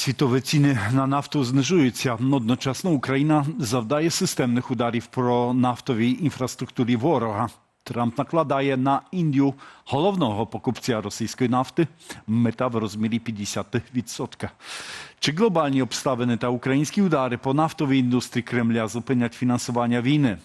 Світові ціни на нафту знижуються. Одночасно Україна завдає системних ударів про нафтовій інфраструктурі ворога. Трамп накладає на Індію головного покупця російської нафти мета в розмірі 50%. Чи глобальні обставини та українські удари по нафтовій індустрії Кремля зупинять фінансування війни?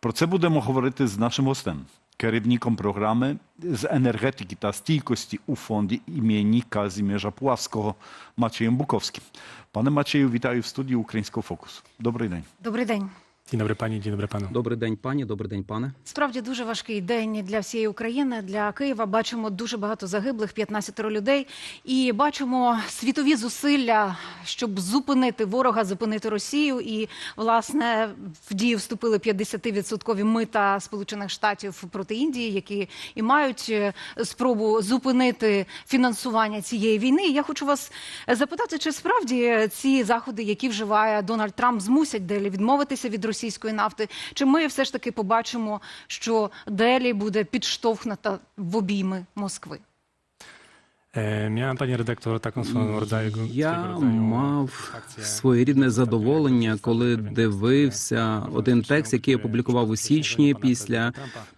Про це будемо говорити з нашим гостем, керівником програми з енергетики та стійкості у фонді імені Казіміжа Пулавського Мачеєм Буковським. Пане Мачею, вітаю в студії Українського фокусу. Добрий день. Добрий день. Dzień dobry pani, dzień dobry panu. Добрий день, пані. Добрий день, пане. Справді дуже важкий день для всієї України, для Києва. Бачимо дуже багато загиблих, 15 людей, і бачимо світові зусилля, щоб зупинити ворога, зупинити Росію. І власне в дію вступили 50-відсоткові мита Сполучених Штатів проти Індії, які і мають е, спробу зупинити фінансування цієї війни. Я хочу вас запитати, чи справді ці заходи, які вживає Дональд Трамп, змусять Делі відмовитися від російської нафти? Чи ми все ж таки побачимо, що Делі буде підштовхнута в обійми Москви? Miałem pani redaktor taką swego rodzaju. Я мав своєрідне задоволення, коли дивився один текст, який я опублікував у січні після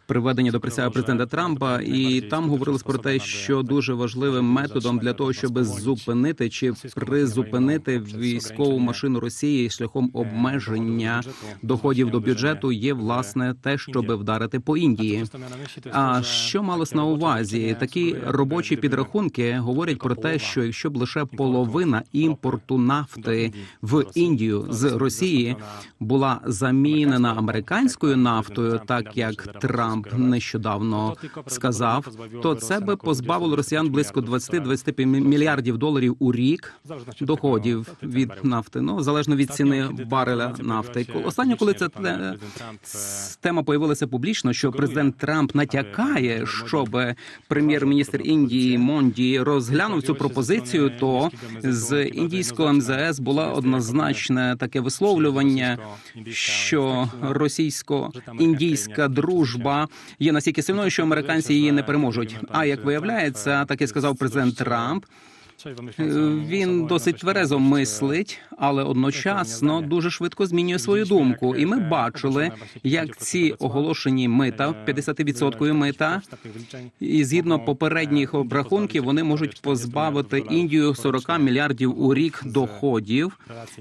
приведення до присяги президента Трампа, і там говорилось про те, що дуже важливим методом для того, щоб зупинити чи призупинити військову машину Росії шляхом обмеження доходів до бюджету, є власне те, щоб вдарити по Індії. А що малось на увазі? Такі робочі підрахунки говорять про те, що якщо б лише половина імпорту нафти в Індію з Росії була замінена американською нафтою, так як Трамп нещодавно сказав, то це би позбавило росіян близько 20-25 мільярдів доларів у рік доходів від нафти. Ну залежно від ціни бареля нафти. Останнє, коли це те- тема появилася публічно, що президент Трамп натякає, щоб прем'єр-міністр Індії Монді розглянув цю пропозицію, то з індійського МЗС була однозначне таке висловлювання, що російсько-індійська дружба є настільки сильною, що американці її не переможуть. А як виявляється, так і сказав президент Трамп. Е, Він досить тверезо мислить, але одночасно дуже швидко змінює свою думку. І ми бачили, як ці оголошені мита, 50% мита, і згідно попередніх обрахунків, вони можуть позбавити Індію 40 мільярдів у рік доходів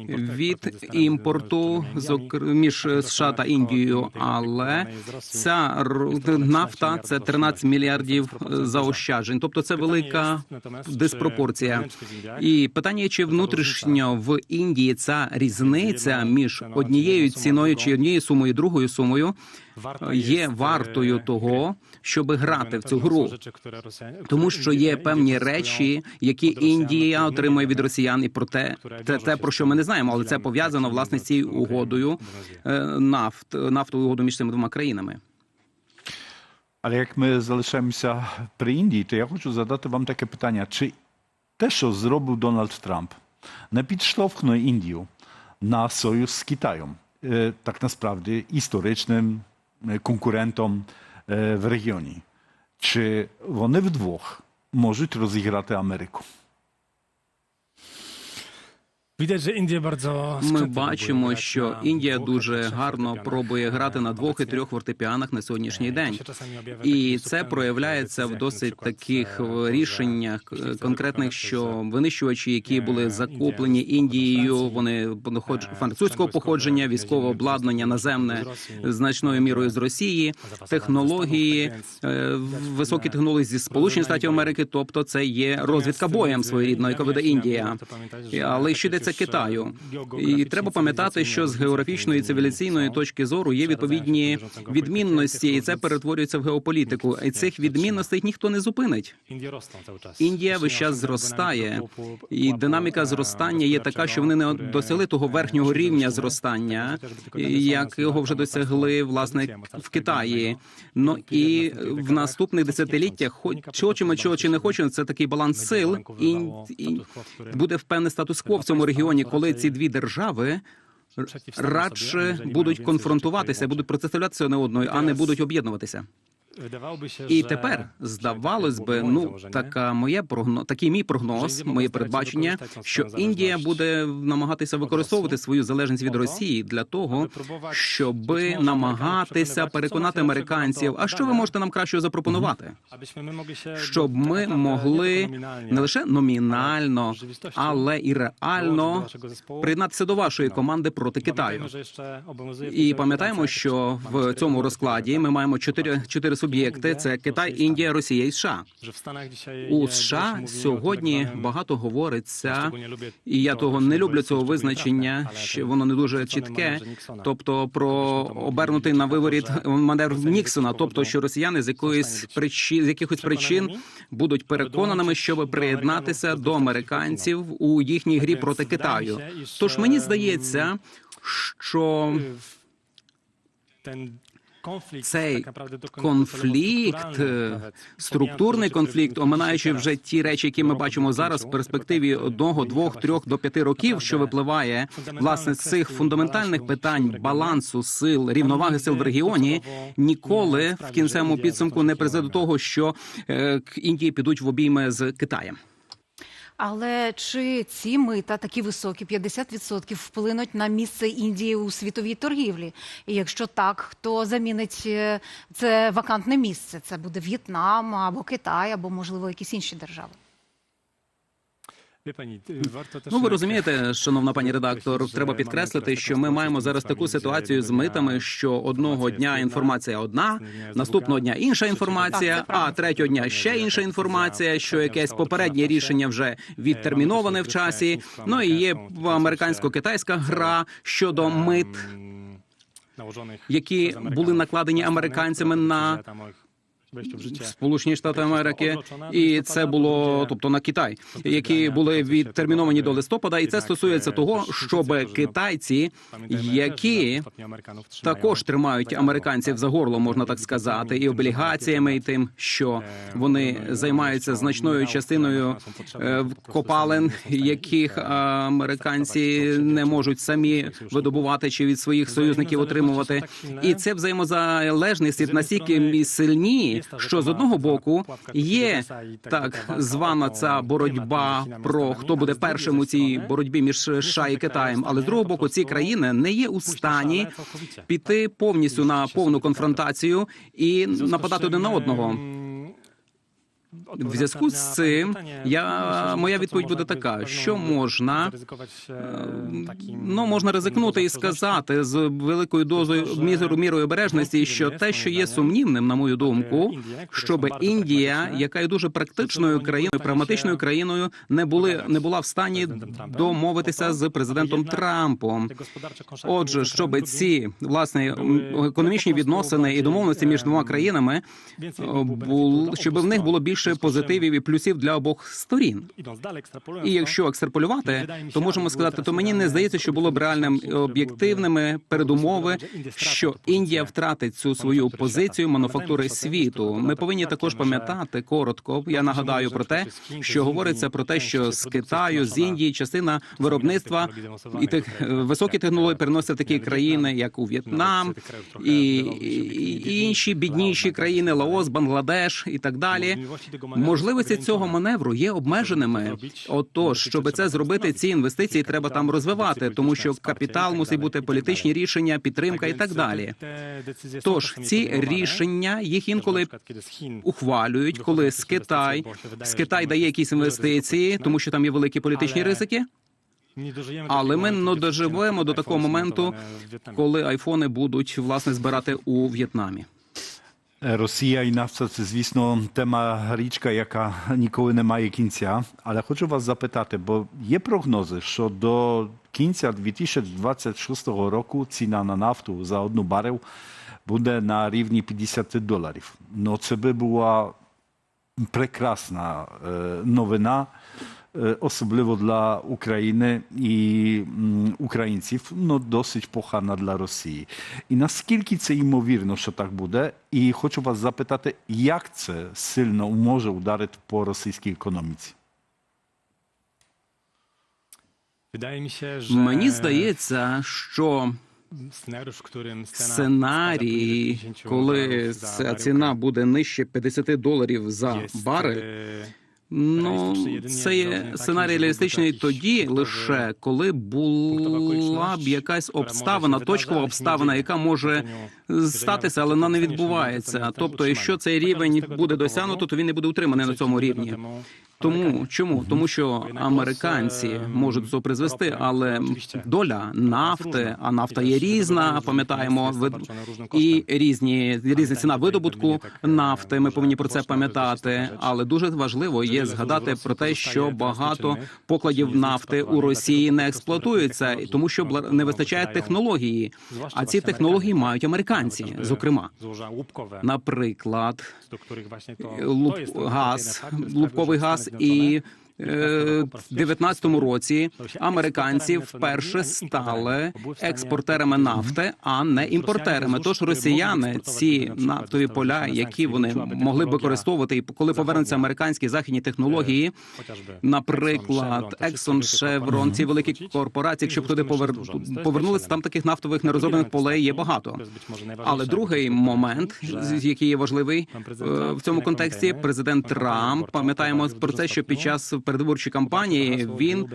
від імпорту між США та Індією. Але ця нафта це 13 мільярдів е, заощаджень. Тобто це велика диспропорція. І питання, чи внутрішньо в Індії ця різниця між однією ціною чи однією сумою, другою сумою є вартою того, щоб грати в цю гру. Тому що є певні речі, які Індія отримує від росіян, і про те, те, те про що ми не знаємо, але це пов'язано власне з цією угодою е, нафт, нафтовою угодою між цими двома країнами. Але як ми залишаємося при Індії, то я хочу задати вам таке питання: чи те, що зробив Дональд Трамп, не підштовхне Індію на союз з Китаєм, е, так насправді історичним е, конкурентом е, в регіоні? Чи вони вдвох можуть розіграти Америку? Ми бачимо, що Індія дуже гарно пробує грати на двох і трьох фортепіанах на сьогоднішній e, день. І це проявляється в досить таких to, że рішеннях е, конкретних, що винищувачі, які були закуплені Індією, вони е, французького походження, військове обладнання наземне значною мірою з Росії, технології, е, високі технології зі Сполучених Штатів. Америки. Тобто, це є розвідка боєм своєрідною, яка веде Індія. Але що йдеться Китаю, і треба пам'ятати, що з географічної і цивілізаційної точки зору є відповідні відмінності, і це перетворюється в геополітику. І цих відмінностей ніхто не зупинить. Індія весь час зростає, і динаміка зростання є така, що вони не досягли того верхнього рівня зростання, як його вже досягли власне в Китаї. Ну і в наступних десятиліттях, хоч хочемо чого чи не хочемо, це такий баланс сил, і, і буде впевнений статус-кво в цьому регіоні, коли ці дві держави радше будуть конфронтуватися, будуть протиставлятися одне одною, а не будуть об'єднуватися. І тепер здавалось би, ну така моє прогно... такий мій прогноз, моє передбачення, що Індія буде намагатися використовувати свою залежність від Росії для того, щоб намагатися переконати американців. А що ви можете нам кращого запропонувати? Щоб ми могли не лише номінально, але і реально приєднатися до вашої команди проти Китаю. І пам'ятаємо, що в цьому розкладі ми маємо чотири чотири суб'єкти: це Китай, Індія, Росія і США. У США сьогодні багато говориться, і я того не люблю цього визначення, що воно не дуже чітке. Тобто про обернутий на виворіт маневр Ніксона, тобто що росіяни з якоїсь причин з якихось причин будуть переконаними, щоб приєднатися до американців у їхній грі проти Китаю. Тож мені здається, що konflikt, Цей конфлікт, е, структурний конфлікт, оминаючи вже ті речі, які ми бачимо зараз в перспективі одного, двох, трьох до п'яти років, що випливає власне з цих фундаментальних питань балансу сил, рівноваги сил в регіоні, ніколи в кінцевому підсумку не призведе до того, що е, Індії підуть в обійми з Китаєм. Але чи ці мита такі високі, 50%, вплинуть на місце Індії у світовій торгівлі? І якщо так, хто замінить е, це вакантне місце? Це буде В'єтнам або Китай, або можливо якісь інші держави. Ну, ви розумієте, шановна пані редактор, треба підкреслити, що ми маємо зараз таку ситуацію з митами, що одного дня інформація одна, наступного дня інша інформація, а третього дня ще інша інформація, що якесь попереднє рішення вже відтерміноване в часі. Ну і є американсько-китайська гра щодо мит. Які були накладені американцями на Сполучені Штати Америки, і це було, тобто на Китай, які були відтерміновані до листопада, і це стосується того, щоб китайці, які також тримають американців за горло, можна так сказати, і облігаціями, і тим, що вони займаються значною частиною е, копалин, яких е, американці не можуть самі видобувати чи від своїх союзників отримувати. І це взаємозалежність настільки сильні, що з одного боку є так звана ця боротьба про хто буде першим у цій боротьбі між США і Китаєм, але з другого боку ці країни не є у стані піти повністю на повну конфронтацію і нападати один на одного. В зв'язку з цим я моя відповідь буде така: що можна ну можна ризикнути і сказати з великою дозою мірою мірою обережності, що те, що є сумнівним, на мою думку, щоб Індія, яка є дуже практичною країною, прагматичною країною, не були не була в стані домовитися з президентом Трампом. Отже, щоб ці власне економічні відносини і домовленості між двома країнами були, щоб в них було більше позитивів і плюсів для обох сторін. І якщо екстраполювати, то можемо сказати, то мені не здається, що було б реальним об'єктивними передумови, що Індія втратить цю свою позицію мануфактури світу. Ми повинні також пам'ятати коротко. Я нагадаю про те, що говориться про те, що з Китаю, з Індії частина виробництва і тих е, високі технології переносять такі країни, як у В'єтнам і, і, і інші бідніші країни, Лаос, Бангладеш і так далі. Можливості цього маневру є обмеженими. Отож, щоб це зробити, ці інвестиції треба там розвивати, тому що капітал мусить бути політичні рішення, підтримка і так далі. Тож ці рішення їх інколи ухвалюють, коли з Китай з Китай дає якісь інвестиції, тому що там є великі політичні ризики. Але ми не доживемо до такого моменту, коли айфони будуть власне збирати у В'єтнамі. Росія і нафта це, звісно, тема річка, яка ніколи не має кінця. Але хочу вас запитати, бо є прогнози, що до кінця 2026 року ціна на нафту за одну барел буде на рівні 50 доларів. Ну, це би була прекрасна е, новина, особливо для України і українців, ну досить погана для Росії. І наскільки це ймовірно, що так буде? І хочу вас запитати, як це сильно може ударити по російській економіці? Wydaje mi Мені здається, що Сценарій, коли ця ціна буде нижче 50 доларів за барель, Ну, це є сценарій реалістичний тоді лише коли була б якась обставина, точкова обставина, яка може статися, але вона не відбувається. Тобто, якщо цей рівень буде досягнуто, то він не буде утриманий на цьому рівні. Тому чому? Тому що американці можуть це призвести, але доля нафти, а нафта є різна. Пам'ятаємо і різні різна ціна видобутку нафти. Ми повинні про це пам'ятати. Але дуже важливо є згадати про те, що багато покладів нафти у Росії не експлуатуються, і тому що не вистачає технології. А ці технології мають американці, зокрема. Наприклад, луп, газ, лубковий газ і. Е, В 19-му році американці вперше стали експортерами нафти, а не імпортерами. Тож росіяни ці нафтові поля, які вони могли б використовувати, і коли повернуться американські західні технології, наприклад, Exxon, Chevron, ці великі корпорації, якщо б туди повер- повернулися, там таких нафтових нерозроблених полей є багато. Але другий момент, який є важливий е, в цьому контексті, президент Трамп пам'ятаємо про те, що під час передвиборчої кампанії він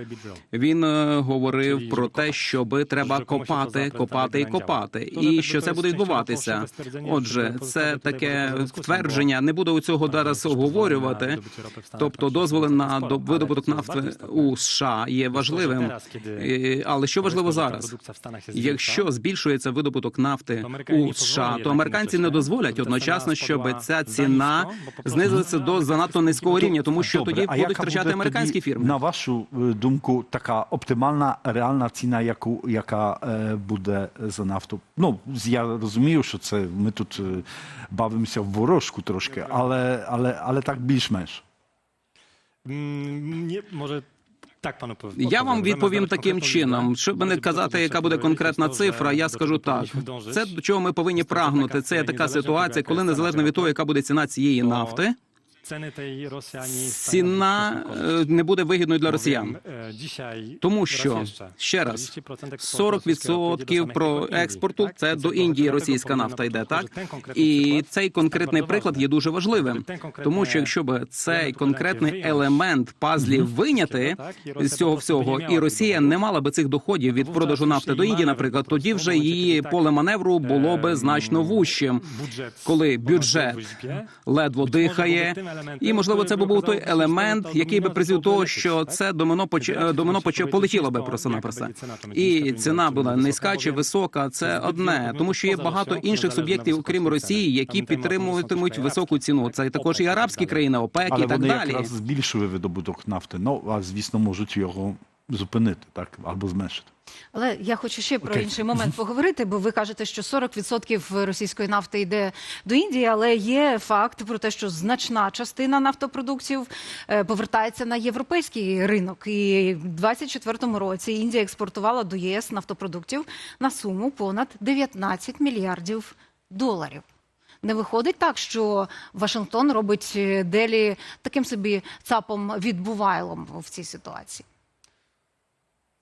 він е, говорив про те, щоби треба копати, копати і копати, і що це буде відбуватися. Отже, це таке твердження. Не буду у цього зараз оговорювати. Тобто, дозволи на до- видобуток нафти у США є важливим. Але що важливо зараз? Якщо збільшується видобуток нафти у США, то американці не дозволять одночасно, щоб ця ціна знизилася до занадто низького рівня, тому що тоді будуть втрачати американські тоді, фірми. На вашу е, думку, така оптимальна реальна ціна, яку яка е, буде за нафту? Ну я розумію, що це ми тут е, бавимося в ворожку трошки, але але але так більш-менш. Nie, może tak panu. Я вам відповім таким чином. Щоб не казати, яка буде конкретна цифра, я скажу так. Це до чого ми повинні прагнути. Це така ситуація, коли незалежно від того, яка буде ціна цієї нафти, ціна е, не буде вигідною для росіян. E, Тому що ще. раз 40% eksportu rosyjskiego pójdzie do 40% samego про експорту це до Індії російська нафта йде, так? і цей конкретний приклад є дуже важливим. Тому що якщо б цей конкретний елемент пазлів виняти з цього всього, і Росія не мала би цих доходів від продажу нафти. до Індії, наприклад, тоді вже її поле маневру було би Ем, значно вущим. Бюджет Коли бюджет może дихає, і можливо, це би був той елемент, який би призвів того, що це домино поч... Вибирати домино поч... полетіло би як просто-напросто. буде І ціна була низька чи висока. Це одне, тому що є багато інших суб'єктів, окрім. Росії, які підтримуватимуть високу ціну. Це також і арабські країни, ОПЕК і так далі. якраз збільшили видобуток нафти. Ну а звісно, можуть його зупинити, так або зменшити. Але я хочу ще про Окей. інший момент поговорити, бо ви кажете, що 40% російської нафти йде до Індії, але є факт про те, що значна частина нафтопродуктів е, повертається на європейський ринок. І в 2024 році Індія експортувала до ЄС нафтопродуктів на суму понад 19 мільярдів доларів. Не виходить так, що Вашингтон робить е, Делі таким собі цапом відбувайлом в цій ситуації.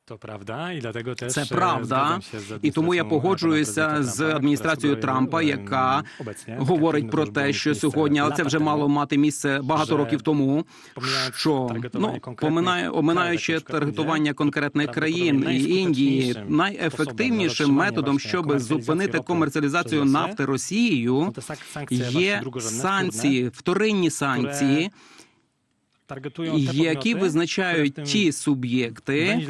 To prawda i dlatego też Це e, правда, і тому я погоджуюся pana з адміністрацією Трампа, яка obecnie, говорить про те, що сьогодні, але це вже мало мати місце багато років тому. Що ну поминає, оминаючи таргетування конкретних країн і Індії, найефективнішим методом, щоб зупинити комерціалізацію нафти Росією, właśnie є санкції, вторинні санкції, які визначають ті суб'єкти.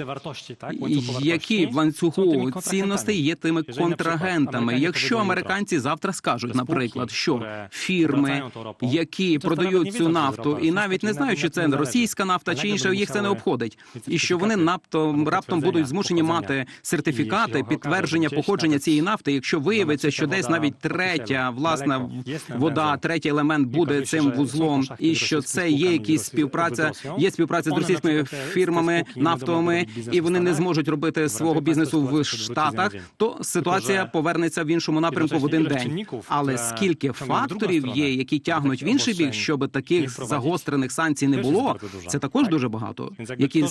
які в ланцюгу цінностей є тими контрагентами. Якщо американці завтра скажуть, наприклад, що фірми, які продають цю нафту, і навіть не знають, nawet це російська нафта чи będą їх це не обходить, і що вони certyfikaty раптом будуть змушені мати сертифікати, підтвердження походження цієї нафти. Якщо виявиться, що десь навіть третя власна вода, третій елемент буде цим вузлом, і що це є якісь російськими співпраця, є співпраця з російськими фірмами нафтовими, і вони не зможуть робити свого бізнесу в Штатах, то ситуація повернеться в іншому напрямку в один день. Але скільки факторів є, які тягнуть в інший бік, щоб таких загострених санкцій не було, це також дуже багато, які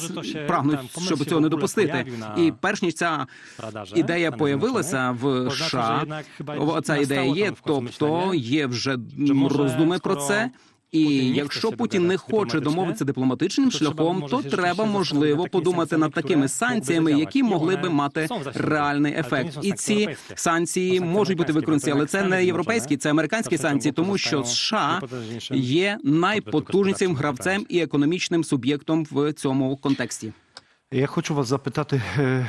прагнуть, щоб цього не допустити. І перш ніж ця ідея появилася в США, ця ідея є, тобто є вже роздуми про це. І якщо Путін не хоче домовитися дипломатичним шляхом, то треба можливо подумати над такими санкціями, які могли би мати реальний ефект. І ці санкції можуть бути використані, але це не європейські, це американські санкції, тому що США є найпотужнішим гравцем і економічним суб'єктом в цьому контексті. Я хочу вас запитати, е,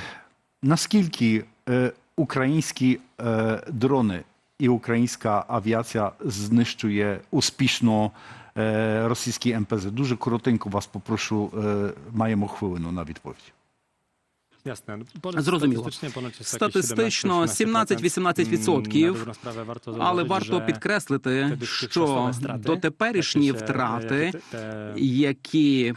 наскільки е, українські е, дрони і українська авіація знищує успішно е, російські МПЗ? Дуже коротенько вас попрошу, е, маємо хвилину на відповідь. Зрозуміло. Статистично 17-18%, але варто підкреслити, що дотеперішні втрати, які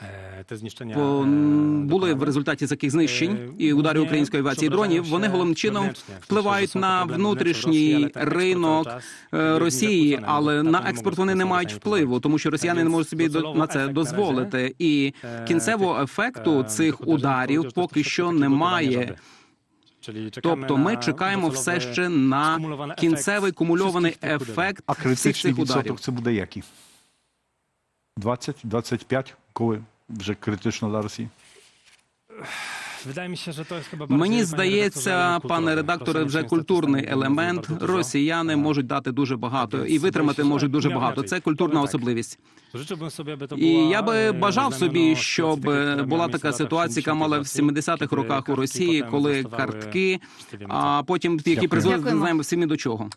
були в результаті таких знищень і ударів української авіації дронів, вони головним чином впливають на внутрішній ринок Росії, але на експорт вони не мають впливу, тому що росіяни не можуть собі на це дозволити. І кінцевого ефекту цих ударів поки що немає. Тобто ми чекаємо все ще на кінцевий кумульований ефект А всіх критичний цих ударів. це буде який? 20, 25, коли вже критично зараз Росії? Мені здається, пане редакторе, вже культурний елемент. Росіяни можуть дати дуже багато і витримати можуть дуже багато. Це культурна особливість. І я би бажав собі, щоб була така ситуація, яка мала в 70-х роках у Росії, коли картки, а потім які призвели не знаємо всі до чого.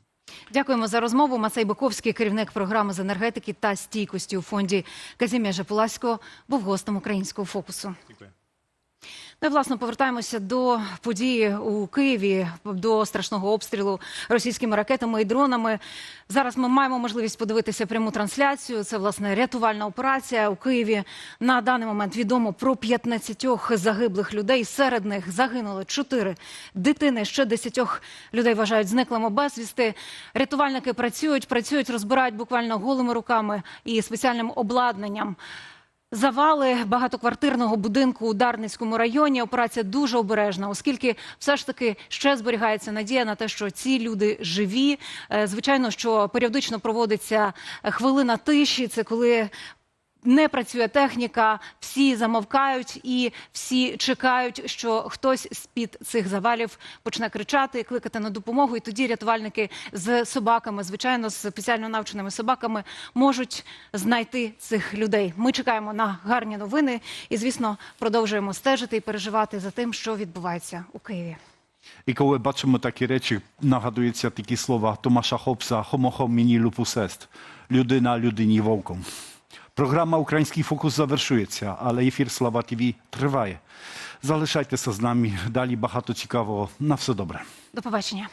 Дякуємо за розмову. Мацей Биковський, керівник програми з енергетики та стійкості у фонді Казім'яжа Пуласького, був гостем українського фокусу. Ну, і, власне, повертаємося до події у Києві, до страшного обстрілу російськими ракетами і дронами. Зараз ми маємо можливість подивитися пряму трансляцію. Це власне рятувальна операція у Києві. На даний момент відомо про 15 загиблих людей. Серед них загинули 4 дитини. Ще 10 людей вважають зниклими безвісти. Рятувальники працюють, працюють, розбирають буквально голими руками і спеціальним обладнанням. Завали багатоквартирного будинку у Дарницькому районі. Операція дуже обережна, оскільки все ж таки ще зберігається надія на те, що ці люди живі. Е, Звичайно, що періодично проводиться хвилина тиші. Це коли не працює техніка, всі замовкають і всі чекають, що хтось з під цих завалів почне кричати, кликати на допомогу. І тоді рятувальники з собаками, звичайно, з спеціально навченими собаками, можуть знайти цих людей. Ми чекаємо на гарні новини і, звісно, продовжуємо стежити і переживати за тим, що відбувається у Києві. І коли бачимо такі речі, нагадуються такі слова Томаша Хопса «Homo homini lupus est» – «людина людині вовком». Програма «Український фокус» завершується, але ефір «Слава ТВ» триває. Залишайтеся з нами, далі багато цікавого. На все добре. До побачення.